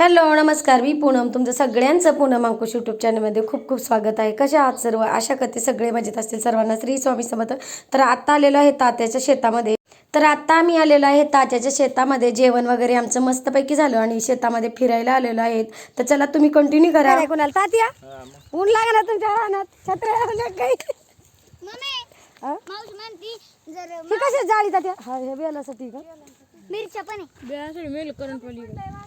Hello नमस्कार. मी पूनम. तुमचं सगळ्यांचं पूनम अंकुश यूट्यूब चॅनलमध्ये खूप खूप स्वागत आहे. कशा आहात सर्व? आशा करते सगळे मजेत असतील. सर्वांना श्री स्वामी समर्थ. तर आत्ता आलेलो आहे तात्याच्या शेतामध्ये. तर आत्ता आम्ही आलेलो आहे तात्याच्या शेतामध्ये. जेवण वगैरे आमचं मस्तपैकी झालं आणि शेतामध्ये फिरायला आलेलो आहेत. तर चला तुम्ही कंटिन्यू करा. कोणाला? तात्या? ऊन लागला तुमच्या रानात? छत्र्या काही? मम्मी? मावशी म्हणती जर कशी जाळी तात्या? हा हे बेलासाठी का? मिरच्या पण आहे.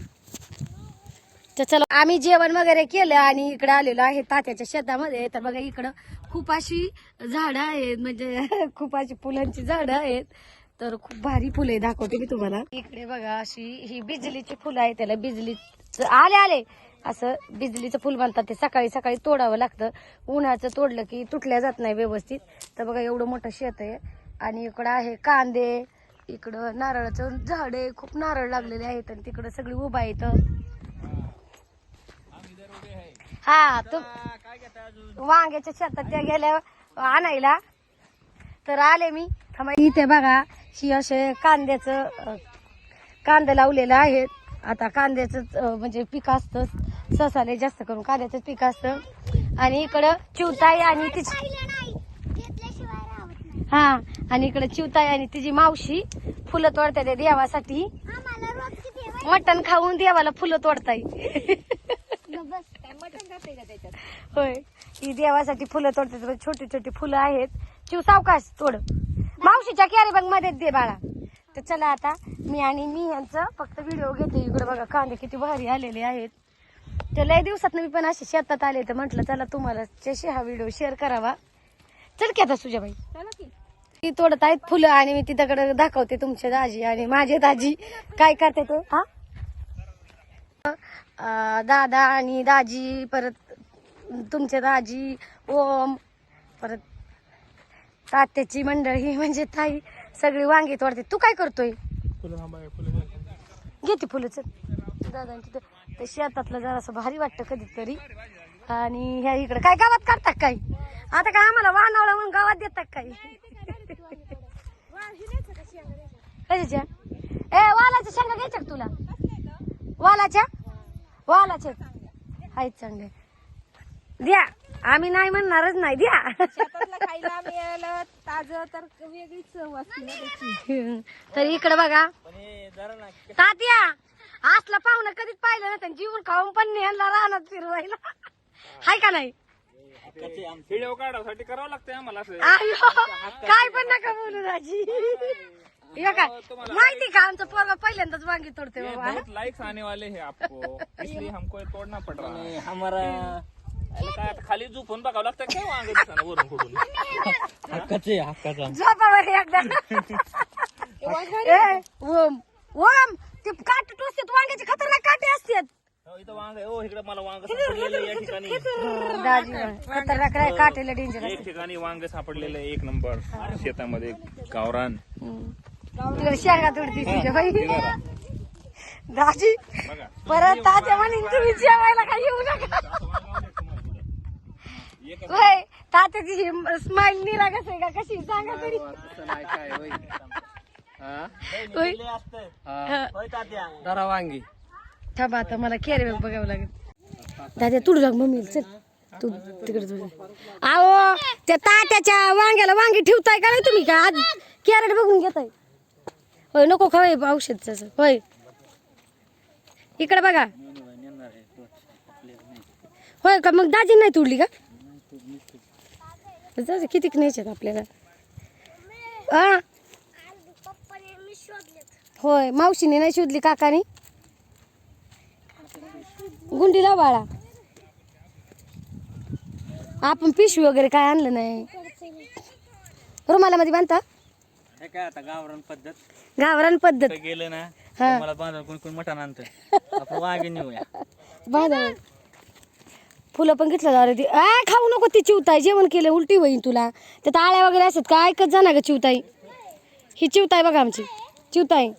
तर चला आम्ही जेवण वगैरे केलं आणि इकडे आलेलो आहे तात्याच्या शेतामध्ये. तर बघा इकडं खूप अशी झाडं आहेत म्हणजे खूप अशी फुलांची झाडं आहेत. तर खूप भारी फुले दाखवते मी तुम्हाला. इकडे बघा अशी ही बिजलीची फुलं आहे त्याला बिजली आले आले. असं बिजलीचं फुल म्हणतात ते सकाळी सकाळी तोडावं लागतं. उन्हाचं तोडलं की तुटल्या जात नाही व्यवस्थित. तर बघा एवढं मोठं शेत आहे. आणि इकडं आहे कांदे इकडं नारळाचं झाड आहे खूप नारळ लागलेले आहेत. आणि तिकडं सगळी उभा आहेत हा तू वांग्याच्या शेतात त्या गेल्या आणायला. तर आले मी. इथे बघा ही असे कांद्याचं कांदा लावलेलं आहे. आता कांद्याचं म्हणजे पीक असतं. ससाले जास्त करून कांद्याचं पीक असतं. आणि इकडं चिवताई आणि तिची हा आणि इकडं चिवताई आणि तिची मावशी फुलं तोडतात त्या देवासाठी. मटण खाऊन देवाला फुलं तोडताय. का त्याच्यात? होय. ही देवासाठी फुलं तोडते छोटी छोटी फुलं आहेत. चिव सावकाश तोड. मावशीच्या कॅरी बॅगमध्ये दे बाळा. तर चला आता मी आणि मी यांचं फक्त व्हिडिओ घेते. इकडे बघा कांदे किती भारी आलेले आहेत. तर लय दिवसात मी पण असे शेतात आले तर म्हटलं चला तुम्हाला त्याशी हा व्हिडिओ शेअर करावा. चल की आता सुजाबाई. ती तोडत आहेत फुलं आणि मी तिच्याकडे दाखवते तुमचे दाजी आणि माझे दाजी. काय करते ते? हा? दादा आणि दाजी परत तुमचे दाजी ओम परत तात्याची मंडळी म्हणजे ताई सगळी वांगी तोडते. तू काय करतोय? घेते फुलं चल. दादांची तर ते शेतातलं जरासं भारी वाटतं कधीतरी. आणि ह्या इकडे काय गावात काढतात काय? आता काय आम्हाला वानावळा म्हणून गावात देतात काय? कशाच्या? ए वालाच्या शेंगा घ्यायच्या का तुला? वालाच्या? आहेत चांगले द्या. आम्ही नाही म्हणणारच नाही. द्या. शेतातलं खायला मिळालं ताजं तर वेगळीच चव असते ना त्याची. तर इकडे बघा. तात्या असला पाहुणं कधीच पाहिलं नाही आणि जीवन खाऊन पण नाही यांना राहणार फिरवायला. हाय का नाही? व्हिडिओ काढासाठी करावं लागतंय आम्हाला असं. आयो, काय पण नका बोलू राजी हे काय? माहिती का? आमचं पोरगा पहिल्यांदाच वांगी तोडते ये बाबा. बहुत लाइक्स आने वाले हैं आपको. इसलिए हमको ये तोड़ना पड़ रहा है. हमारा अरे काय आता खाली झोपून बघावं लागतं काय वांगे दिसताना वरून कुठून? हक्काचे हक्काचा. झोपावर एकदा. ए, ओम ओम ते काट टोचतात वांग्याचे खतरनाक काटे असतात. हो, इथं वांग आहे. ओ इकडे मला वांग सापडलेलं या ठिकाणी दाजी खतरनाक काटेला डेंजर एक ठिकाणी वांग सापडलेलं आहे. एक नंबर. शेतामध्ये गावरान. तिकडे शेंगा तोडती तुझ्या बाई? हे बघा. दाजी बघा. परत तात्या म्हणून तुम्ही जेवायला काय येऊ नका. होय तात्याची स्माइल निरा कसं आहे का? कशी सांगा तरी. होय हा. जरा वांगी. थांबा आता मला कॅरी बॅग बघावं लागेल. दादा तुडू लाग मम्मी चल. तू तिकडे तुझ आहो त्या तात्याच्या वांग्याला वांगी ठेवताय का नाही तुम्ही? का आज कॅरेट बघून घेताय? होय नको खावाय औषध तसं. होय. इकडे बघा. होय का? मग दाजी नाही तुडली का? जाऊ दे, कितीक आपल्याला? हा होय मावशीने नाही शोधली काकाने? गुंडीला बाळा. आपण पिशवी वगैरे काय आणलं नाही? रुमालामध्ये बांधता? काय आता गावरान पद्धत? गावरान पद्धत. तर गेलं ना हा. मला बांधा कोण कोण मटण आणतं. आपण वांगे नेऊया बांधा फुलं पण घेतलं अरे ती आ खाऊ नको ती चिवताई. जेवण केलं उलटी होईन तुला. त्यात आळ्या वगैरे असतात काय ऐकत जा ना ग चिवताई. ही चिवताई बघा आमची. चिवताई.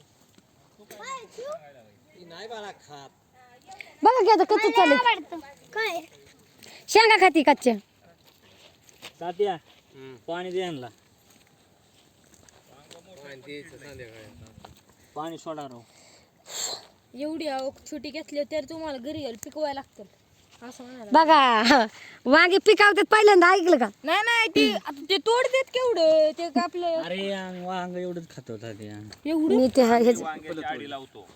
बघा की आता आवडतं. काय? शेंगा खाती कच्च्या. तात्या पाणी दे यांना. पाणी सोडा राव एवढी अहो, छोटी घेतली तर तुम्हाला घरी येईल पिकवायला लागतं असं म्हणाला बघा वांगे पिकावतात पहिल्यांदा ऐकलं का? नाही नाही ते आता ते तोडतात केवढं? ते का आपलं अरे अंग वांग एवढंच खात होता ते अंग. मी ते हेच वांग्याची आडी लावतो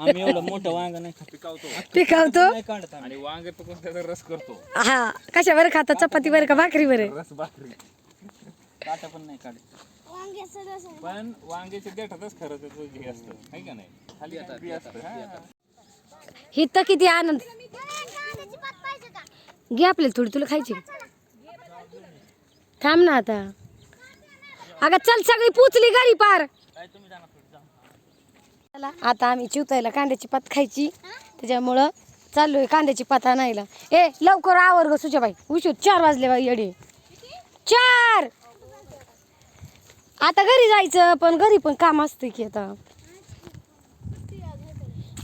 आम्ही एवढं मोठं वांग नाही खात. पिकावतो. पिकावतो? नाही काढत. आम्ही. आणि वांगे पिकून त्याचा रस करतो. हा कशावर खाता चपातीवर का भाकरीवर रस भाकरी. काटा पण नाही काढत. पण वांग्याच्या देठातच खरं त्याचं हे असतं. है का नाही? खाली काय बी असतं. हा. हिथं किती आनंद. घे आपल्याला थोडी तुला खायची थांब ना आता. अगं चल सगळी पुचली घरी पार. चला, आता आम्ही चिवतायला कांद्याची पात खायची. त्याच्यामुळं चाललोय कांद्याची पात आणायला. ए लवकर आवर ग सुजाबाई. उशीर चार वाजले बाई येडे. चार! आता घरी जायचं पण घरी पण काम असतं की आता.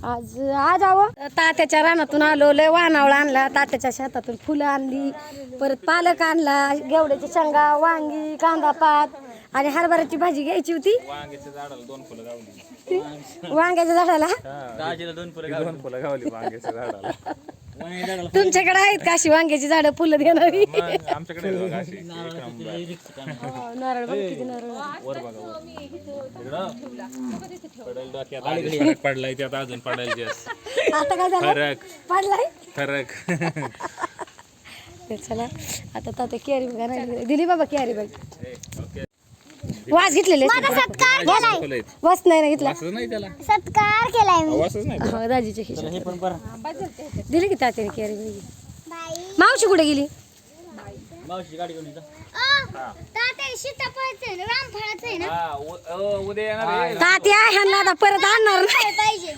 आज आज आव. तात्याच्या रानातून आलो लय वानावळा आणला. तात्याच्या शेतातून फुलं आणली परत पालक आणला घेवड्याची शेंगा वांगी कांदा पात आणि हरभऱ्याची भाजी घ्यायची होती. वांग्याच्या झाडाला दोन फुलं गावली. वांग्याच्या झाडाला? दोन फुलं गावली. वांग्याच्या झाडाला वांगी झाडाला. तुमच्याकडे आहेत का अशी वांग्याची झाडं फुलं देणारी? आमच्याकडे आहे बघा अशी. एक आहे. हो, नारळ बघ किती नारळ वर बघा वर. इकडं. पडेल डोक्यात आधीच फरक पडलाय त्यात अजून पडायला जास्त आता काय झालं? फरक. पडलाय? फरक. तर चला आता तात्या कॅरी बघा. दिली बाबा कॅरी बघ ओके. वास घेतलेले फुलं आहेत. वास नाही ना घेतला? वासच नाही त्याला. सत्कार केलाय मी. वासच नाही हो दाजीच्या खिशात हे पण बरं दिली की तात्याने कॅरी बाई. मावशी कुठे गेली? मावशी गाडी घेऊन येतो तात्या हा, ह्यांना आता परत आणणार नाही. पाहिजे.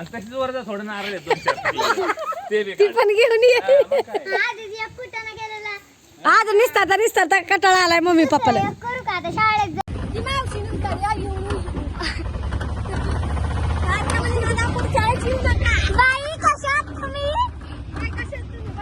आणि तशीच वर जा थोडं नारळ पिकलेले. ते बी ती काढ. पण घेऊन ये. हा, मग काय? दीदी एक कुठं गेलेला आज निसता निसता कटाळा आलाय मम्मी पप्पाला. एक करू का? आता शाळेत जा. बाई कशात तुम्ही कशात तुम्ही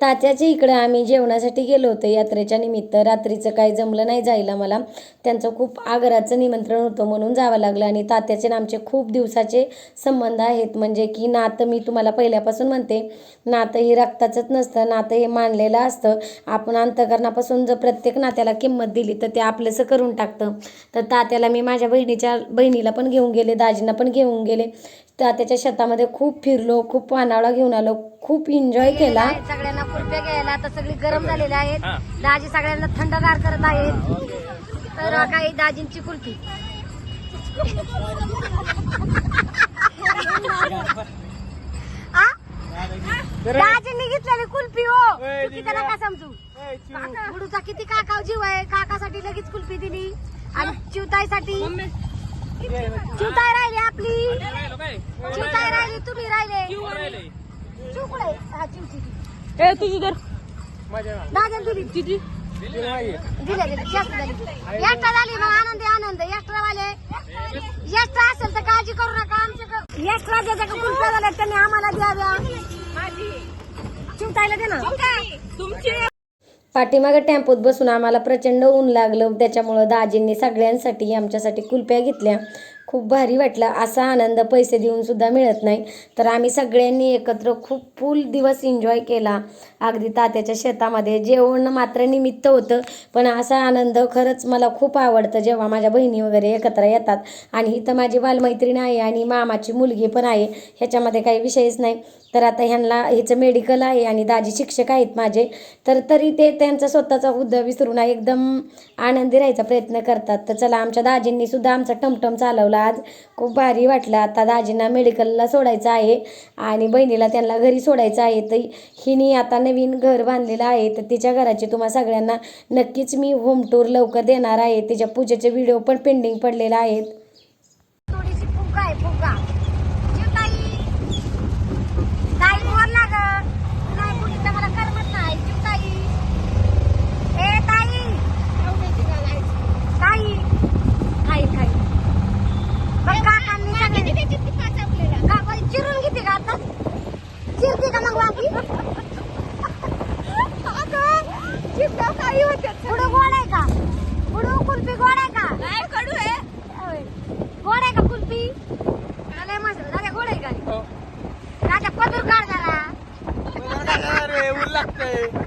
तात्याच्या इकडं आम्ही जेवणासाठी गेलो होतो यात्रेच्या निमित्त. रात्रीचं काही जमलं नाही जायला मला. त्यांचं खूप आग्राचं निमंत्रण होतं म्हणून जावं लागलं आणि तात्याचे आमचे खूप दिवसाचे संबंध आहेत. म्हणजे की नातं मी तुम्हाला पहिल्यापासून म्हणते नातं हे रक्ताचंच नसतं नातं हे मानलेलं असतं. आपण अंतकरणापासून जर प्रत्येक नात्याला किंमत दिली तर ते आपलंसं करून टाकतं. तर तात्याला मी माझ्या बहिणीच्या बहिणीला पण घेऊन गेले दाजींना पण घेऊन गेले. तात्याच्या शेतामध्ये खूप फिरलो खूप पानावळा घेऊन आलो खूप एन्जॉय केला. सगळ्यांना कुल्प्या घ्यायला आता सगळी गरम झालेले आहेत. दाजी सगळ्यांना थंडगार करत आहेत. तर काही दाजींची कुल्फी. आ? दाजींनी घेतलेली कुल्फी हो. चुकीचं नका समजू? गुडूचा किती काकाव जीव आहे. काकासाठी लगेच कुल्फी दिली. आणि चिवताईसाठी राहिली आपली. राहिलो काय? चिवताई राहिली? तुम्ही राहिले. राहिले. चिवकुळे हा चिवची. ए तुझी तर दादा दिली. दिली दिली जास्त झाली. एक्स्ट्रा झाली मग आनंद आहे, आनंद. एक्स्ट्रा वाले एक्स्ट्रा असेल तर काळजी करू नका आमच्या एक्स्ट्रा ज्याच्या कुल्फ्या झाल्या त्यांनी आम्हाला द्याव्या. चिवताईला दे ना. तुमची. पाठीमागे टेम्पोत बसून आम्हाला प्रचंड ऊन लागलं. त्याच्यामुळं दाजींनी सगळ्यांसाठी आमच्यासाठी कुल्प्या घेतल्या. खूप भारी वाटलं. असा आनंद पैसे देऊन सुद्धा मिळत नाही. तर आम्ही सगळ्यांनी एकत्र खूप फुल दिवस एन्जॉय केला. अगदी तात्याच्या शेतामध्ये. जेवण मात्र निमित्त होतं. पण असा आनंद खरंच मला खूप आवडतं जेव्हा माझ्या बहिणी वगैरे एकत्र येतात. आणि इथं माझी बालमैत्रीण आहे आणि मामाची मुलगी पण आहे. ह्याच्यामध्ये काही विषयच नाही. तर आता ह्यांना हिचं मेडिकल आहे आणि दाजी शिक्षक आहेत माझे. तर तरी ते त्यांचा स्वतःचा हुद्दा विसरून एकदम आनंदी राहायचा प्रयत्न करतात. तर चला आमच्या दाजींनी सुद्धा आमचा टमटम चालवला. आज खूप भारी वाटलं. आता दाजींना मेडिकलला सोडायचं आहे आणि बहिणीला त्यांना घरी सोडायचं आहे. तर हिने आता नवीन घर बांधलेलं आहे. तर तिच्या घराची तुम्हा सगळ्यांना नक्कीच मी होम टूर लवकर देणार आहे. तिच्या पूजेचे व्हिडिओ पण पेंडिंग पडलेले आहेत. काळी होते पुढे गोड आहे का? पुढे कुल्फी गोड आहे का? नाही कडू आहे. गोड आहे का कुल्फी? आले मस्त दादा गोड आहे का? हो. दादा पदूर काढ जरा. लागतंय.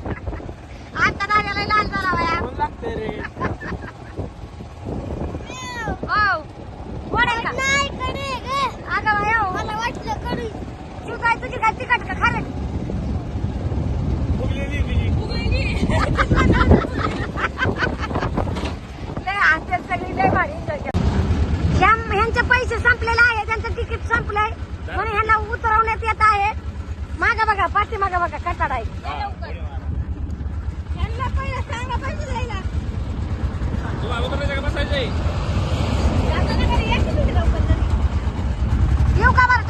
म्हणून ह्यांना उतरवण्यात येत आहे. मागा बघा पाठी मागा बघा कटाड आहे. यांना पहिलं सांगा पाहिजे जायला. येऊ का बरं?